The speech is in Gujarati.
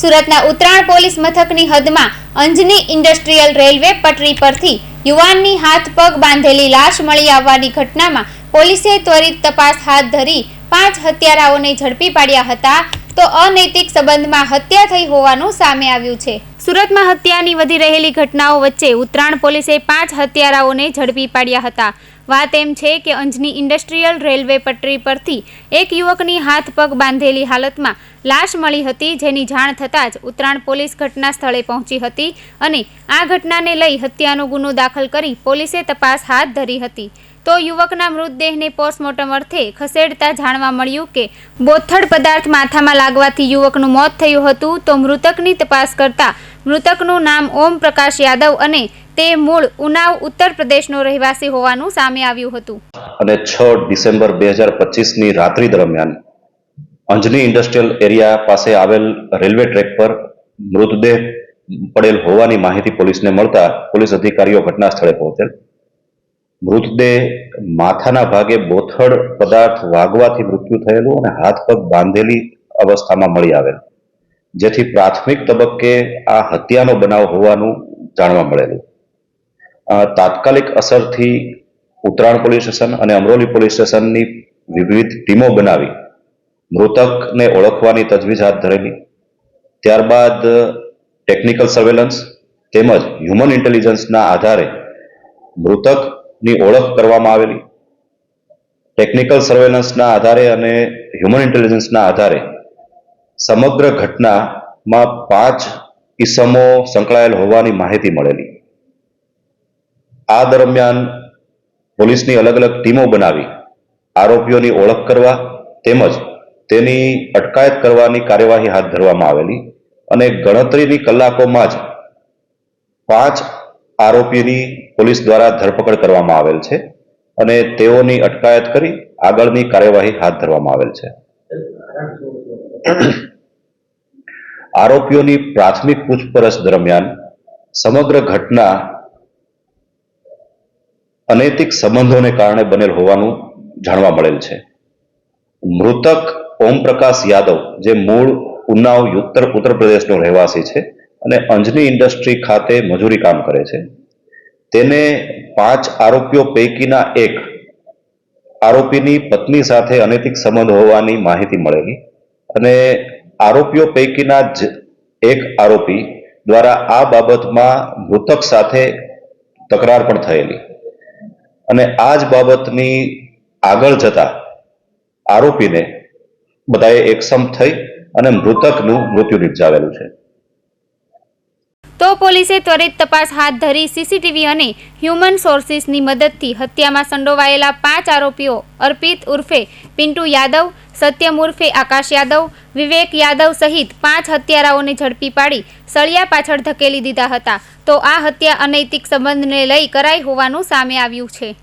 સુરતના ઉત્તરાયણ પોલીસ મથકની હદમાં અંજની ઇન્ડસ્ટ્રીયલ રેલવે પટરી પરથી યુવાનની હાથ પગ બાંધેલી લાશ મળી આવવાની ઘટનામાં પોલીસે ત્વરિત તપાસ હાથ ધરી પાંચ હત્યારાઓને ઝડપી પાડ્યા હતા. તો અનૈતિક સંબંધમાં હત્યા થઈ હોવાનું સામે આવ્યું છે. સુરતમાં હત્યાની વધી રહેલી ઘટનાઓ વચ્ચે ઉત્તરાયણ પોલીસે પાંચ હત્યારાઓને ઝડપી પાડ્યા હતા. વાત એમ છે કે અંજની ઇન્ડસ્ટ્રીયલ રેલવે પટરી પરથી એક યુવકની હાથ પગ બાંધેલી હાલતમાં લાશ મળી હતી, જેની જાણ થતાં જ ઉત્તરાયણ પોલીસ ઘટના સ્થળે પહોંચી હતી અને આ ઘટનાને લઈ હત્યાનો ગુનો દાખલ કરી પોલીસે તપાસ હાથ ધરી હતી. તો યુવકના મૃતદેહને પોસ્ટમોર્ટમ અર્થે ખસેડતા જાણવા મળ્યું કે બોથડ પદાર્થ માથામાં લાગવાથી યુવકનું મોત થયું હતું, તો મૃતકની તપાસ કરતા મૃતકનું નામ ઓમ પ્રકાશ યાદવ અને તે મૂળ ઉનાવ ઉત્તર પ્રદેશનો રહેવાસી હોવાનું સામે આવ્યું હતું. અને છ ડિસેમ્બર બે હજાર પચીસની રાત્રિ દરમિયાન અંજની ઇન્ડસ્ટ્રીયલ એરિયા પાસે આવેલ રેલવે ટ્રેક પર મૃતદેહ પડેલ હોવાની માહિતી પોલીસને મળતા પોલીસ અધિકારીઓ ઘટના સ્થળે પહોંચેલ. મૃતદેહ માથાના ભાગે બોથડ પદાર્થ વાગવાથી મૃત્યુ થયેલું અને હાથ પગ બાંધેલી અવસ્થામાં મળી આવેલ. જેથી પ્રાથમિક તબક્કે આ હત્યાનો બનાવ હોવાનું જાણવા મળેલું. તાત્કાલિક અસરથી ઉત્તરાયણ પોલીસ સ્ટેશન અને અમરોલી પોલીસ સ્ટેશનની વિવિધ ટીમો બનાવી મૃતકને ઓળખવાની તજવીજ હાથ ધરેલી. ત્યારબાદ ટેકનિકલ સર્વેલન્સ તેમજ હ્યુમન ઇન્ટેલિજન્સના આધારે મૃતકની ઓળખ કરવામાં આવેલી. ટેકનિકલ સર્વેલન્સના આધારે અને હ્યુમન ઇન્ટેલિજન્સના આધારે સમગ્ર ઘટનામાં પાંચ ઈસમો સંકળાયેલ હોવાની માહિતી મળેલી. આ દરમિયાન પોલીસની અલગ અલગ ટીમો બનાવી આરોપીઓની ઓળખ કરવા તેમજ તેની અટકાયત કરવાની કાર્યવાહી હાથ ધરવામાં આવેલી અને ગણતરીની કલાકોમાં જ પાંચ આરોપીની પોલીસ દ્વારા ધરપકડ કરવામાં આવેલ છે અને તેઓની અટકાયત કરી આગળની કાર્યવાહી હાથ ધરવામાં આવેલ છે. આરોપીઓની પ્રાથમિક પૂછપરછ દરમિયાન સમગ્ર ઘટના અનૈતિક સંબંધોને કારણે બનેલ હોવાનું જાણવા મળેલ છે. મૃતક ઓમપ્રકાશ યાદવ, જે મૂળ ઉન્નાવ, ઉત્તર ઉત્તર પ્રદેશનો રહેવાસી છે અને અંજની ઇન્ડસ્ટ્રી ખાતે મજૂરી કામ કરે છે. તેને પાંચ આરોપીઓ પૈકીના એક આરોપીની પત્ની સાથે અનૈતિક સંબંધ હોવાની માહિતી મળેલી. અને આરોપીઓ પૈકીના જ એક આરોપી દ્વારા આ બાબતમાં મૃતક સાથે તકરાર પણ થયેલી. અને આ જ બાબતની આગળ જતા આરોપીને બધાએ એકસમ થઈ અને મૃતકનું મૃત્યુ નિપજાવેલું છે. તો પોલીસે ત્વરિત તપાસ હાથ ધરી સીસીટીવી અને હ્યુમન સોર્સિસની મદદથી હત્યામાં સંડોવાયેલા પાંચ આરોપીઓ અર્પિત ઉર્ફે પિન્ટુ યાદવ, સત્યમ ઉર્ફે આકાશ યાદવ, વિવેક યાદવ સહિત પાંચ હત્યારાઓને ઝડપી પાડી સળિયા પાછળ ધકેલી દીધા હતા. તો આ હત્યા અનૈતિક સંબંધને લઈ કરાઈ હોવાનું સામે આવ્યું છે.